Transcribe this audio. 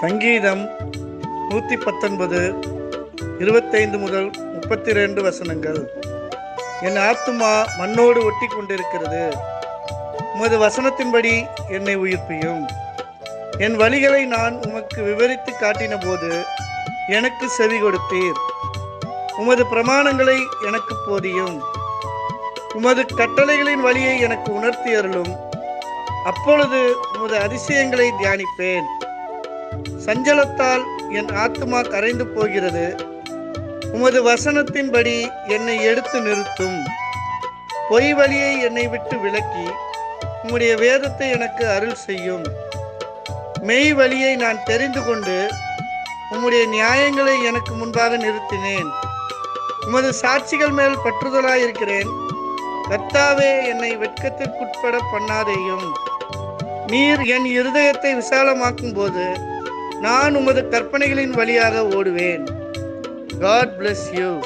சங்கீதம் நூற்றி பத்தொன்பது இருபத்தைந்து முதல் முப்பத்தி ரெண்டு வசனங்கள். என் ஆத்துமா மண்ணோடு ஒட்டி கொண்டிருக்கிறது உமது வசனத்தின்படி என்னை உயிர்ப்பியும். என் வழிகளை நான் உமக்கு விவரித்து காட்டின போது எனக்கு செவி கொடுத்தீர். உமது பிரமாணங்களை எனக்கு போதியும். உமது கட்டளைகளின் வழியை எனக்கு உணர்த்தி அருளும் அப்பொழுது உமது அதிசயங்களை தியானிப்பேன். சஞ்சலத்தால் என் ஆத்மா கரைந்து போகிறது. உமது வசனத்தின்படி என்னை எடுத்து நிறுத்தும். பொய் வழியை என்னை விட்டு விலக்கி உம்முடைய வேதத்தை எனக்கு அருள் செய்யும். மெய் வழியை நான் தெரிந்து கொண்டு உம்முடைய நியாயங்களை எனக்கு முன்பாக நிறுத்தினேன். உமது சாட்சிகள் மேல் பற்றுதலாயிருக்கிறேன். கர்த்தாவே என்னை வெட்கத்திற்குட்பட பண்ணாதேயும். நீர் என் இருதயத்தை விசாலமாக்கும் போது நான் உமது கற்பனைகளின் வழியாக ஓடுவேன். God bless you